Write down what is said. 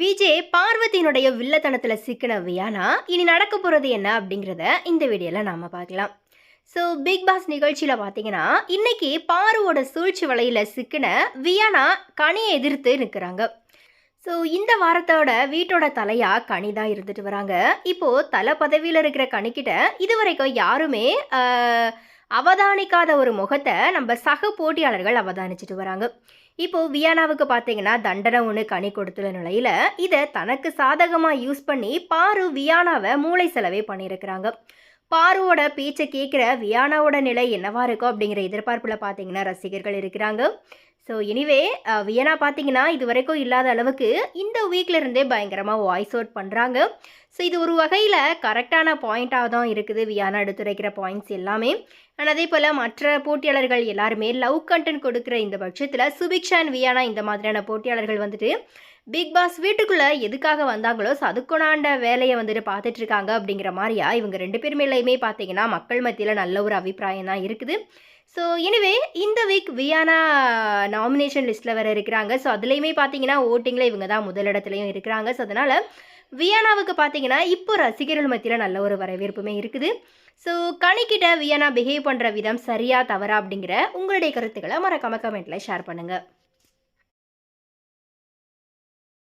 விஜய் பார்வதியினுடைய வில்லத்தனத்தில் சிக்கின வியானா இனி நடக்க போகிறது என்ன அப்படிங்கிறத இந்த வீடியோவில் நாம் பார்க்கலாம். ஸோ பிக் பாஸ் நிகழ்ச்சியில் பார்த்தீங்கன்னா இன்னைக்கு பாருவோட சூழ்ச்சி வலையில் சிக்கின வியானா கனியை எதிர்த்து நிற்கிறாங்க ஸோ இந்த வாரத்தோட வீட்டோட தலையா கனி தான் இருந்துட்டு வராங்க. இப்போது தலை பதவியில் இருக்கிற கனிக்கிட்ட இது வரைக்கும் யாருமே அவதானிக்காத ஒரு முகத்தை நம்ம சக போட்டியாளர்கள் அவதானிச்சிட்டு வராங்க. இப்போது வியானாவுக்கு பார்த்தீங்கன்னா தண்டனை ஒன்று கனி கொடுத்துள்ள நிலையில் இதை தனக்கு சாதகமாக யூஸ் பண்ணி பாரு வியானாவை மூளை செலவே பண்ணியிருக்கிறாங்க. பாருவோட பேச்சை கேட்குற வியானாவோட நிலை என்னவா இருக்கும் அப்படிங்கிற எதிர்பார்ப்பில் பார்த்தீங்கன்னா ரசிகர்கள் இருக்கிறாங்க. ஸோ எனிவே வியனா uh, பார்த்தீங்கன்னா இது வரைக்கும் இல்லாத அளவுக்கு இந்த வீக்லேருந்தே பயங்கரமாக வாய்ஸ் அவுட் பண்ணுறாங்க ஸோ இது ஒரு வகையில் கரெக்டான பாயிண்ட்டாக தான் இருக்குது வியானா எடுத்துரைக்கிற பாயிண்ட்ஸ் எல்லாமே. அண்ட் அதே போல் மற்ற போட்டியாளர்கள் எல்லாருமே லவ் கண்டென்ட் கொடுக்குற இந்த பட்சத்தில் சுபிக்ஷா அண்ட் வியானா இந்த மாதிரியான போட்டியாளர்கள் வந்துட்டு பிக் பாஸ் வீட்டுக்குள்ளே எதுக்காக வந்தாங்களோ ஸோ அதுக்குண்டாண்ட வேலையை வந்துட்டு பார்த்துட்ருக்காங்க அப்படிங்கிற மாதிரியா இவங்க ரெண்டு பேர் மேலேயுமே பார்த்தீங்கன்னா மக்கள் மத்தியில் நல்ல ஒரு அபிப்பிராயம் தான் இருக்குது. ஸோ எனிவே இந்த வீக் வியானா நாமினேஷன் லிஸ்ட்டில் வேறு இருக்கிறாங்க. ஸோ அதுலேயுமே பார்த்தீங்கன்னா ஓட்டிங்கில் இவங்க தான் முதலிடத்துலையும் இருக்கிறாங்க. ஸோ அதனால் வியானாவுக்கு பார்த்தீங்கன்னா இப்போ ரசிகர்கள் மத்தியில் நல்ல ஒரு வரவேற்புமே இருக்குது. ஸோ கணிக்கிட்ட வியானா பிஹேவ் பண்ணுற விதம் சரியா தவறா அப்படிங்கிற உங்களுடைய கருத்துக்களை மறக்காம கமெண்ட்டில் ஷேர் பண்ணுங்கள்